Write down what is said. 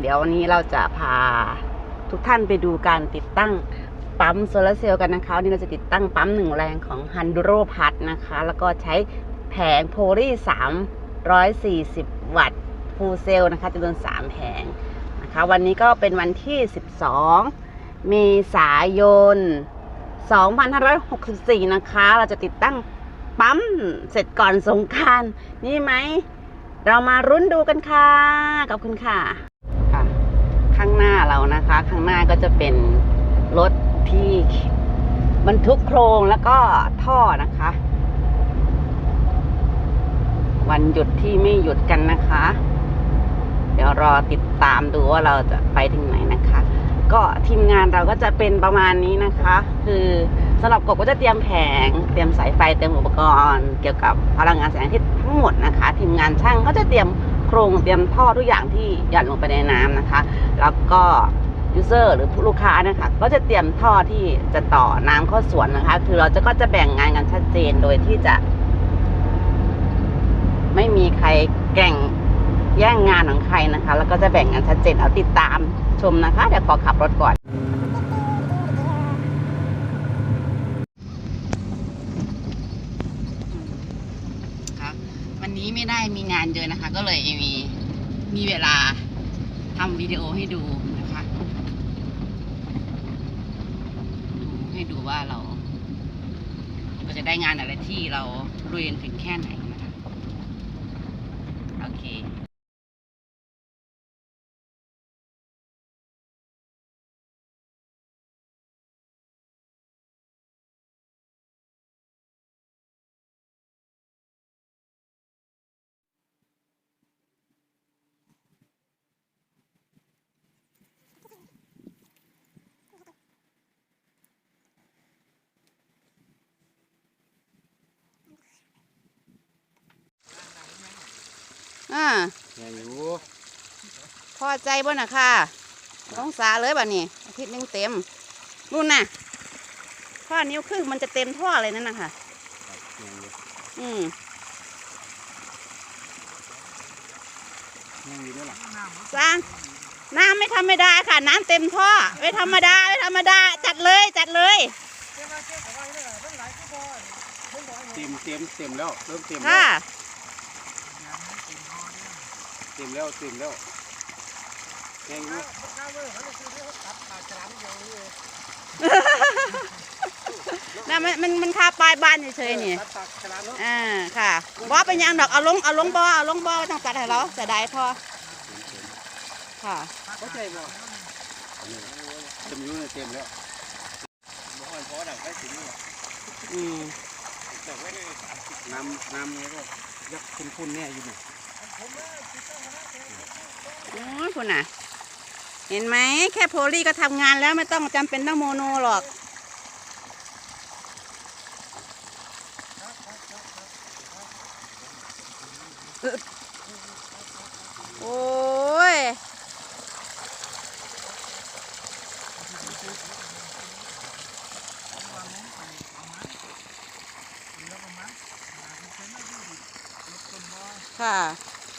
เดี๋ยววันนี้เราจะพาทุกท่านไปดูการติดตั้งปั๊มโซลาร์เซลล์กันนะคะวันนี้เราจะติดตั้งปั๊มหนึ่งแรงของ h ันดูโรพัทนะคะ แล้วก็ใช้แผงโพลี340 วัตต์ฟูลเซลล์นะคะจำนวน3แผงนะคะ วันนี้ก็เป็นวันที่ 12 เมษายน 2564 นะคะ เราจะติดตั้งปั๊มเสร็จก่อนสงการนี่ไหม เรามารุ้นดูกันค่ะ ขอบคุณค่ะ นะคะ ข้างหน้าก็จะเป็นรถที่บรรทุกโครงแล้วก็ท่อนะคะ วันหยุดที่ไม่หยุดกันนะคะ เดี๋ยวรอติดตามดูว่าเราจะไปถึงไหนนะคะ ก็ทีมงานเราก็จะเป็นประมาณนี้นะคะ คือสำหรับกบก็จะเตรียมแผง เตรียมสายไฟ เตรียมอุปกรณ์ เกี่ยวกับพลังงานแสงอาทิตย์ทั้งหมดนะคะ ทีมงานช่างก็จะเตรียม โครงเตรียมท่อทุกอย่างที่หย่อนลงไปในน้ำนะคะ แล้วก็ยูเซอร์หรือผู้ลูกค้านะคะก็จะเตรียมท่อที่จะต่อน้ำเข้าสวนนะคะ คือเราจะก็จะแบ่งงานกันชัดเจนโดยที่จะ ไม่มีใครแก่งแย่งงานของใครนะคะ แล้วก็จะแบ่งงานชัดเจนเอาติดตามชมนะคะ เดี๋ยวขอขับรถก่อน ครับวันนี้ ไม่ได้มีงานเยอะนะคะ ก็เลยมีมีเวลาทำวิดีโอให้ดูนะคะดูให้ดูว่าเรา เราจะได้งานอะไรที่เราเรียนถึงแค่ไหน อ่าแม่อยู่พอใจบ่นะค่ะต้องสาเลยบ่นี่อาทิตย์หนึงเต็มนู่นน่ะท่อนิ้วครึ่งมันจะเต็มท่อเลยนั่นนะคะแม่อยู่อืมแม่อยู่ด้วยล่ะสร้างน้ำไม่ธรรมดาค่ะ น้ำเต็มท่อ ไม่ธรรมดา ไม่ธรรมดา จัดเลยจัดเลยเต็มเต็มเต็มแล้วเริ่มเต็มแล้วค่ะ เต็มแล้วเต็มแล้วแม่อยู่น่ะมันมันมันคาปลายบ้านเฉยๆนี่อ่าค่ะบ่เป็นหยังดอกเอาลงเอาลงบ่อเอาลงบ่อต้องตัดให้เราเสียดายท่อค่ะเข้าใจบ่เต็มอยู่เนี่ยเต็มแล้วบ่ค่อยพอดักได้ถึงนี่อืมน้ำน้ำเนี่ยก็ยักษ์คุ้นๆเนี่ยอยู่เนี่ย โอ้ยคุณน่ะ เห็นไหม แค่โพลีก็ทำงานแล้วไม่ต้องจำเป็นต้องโมโนหรอกโอ้ย ค่ะ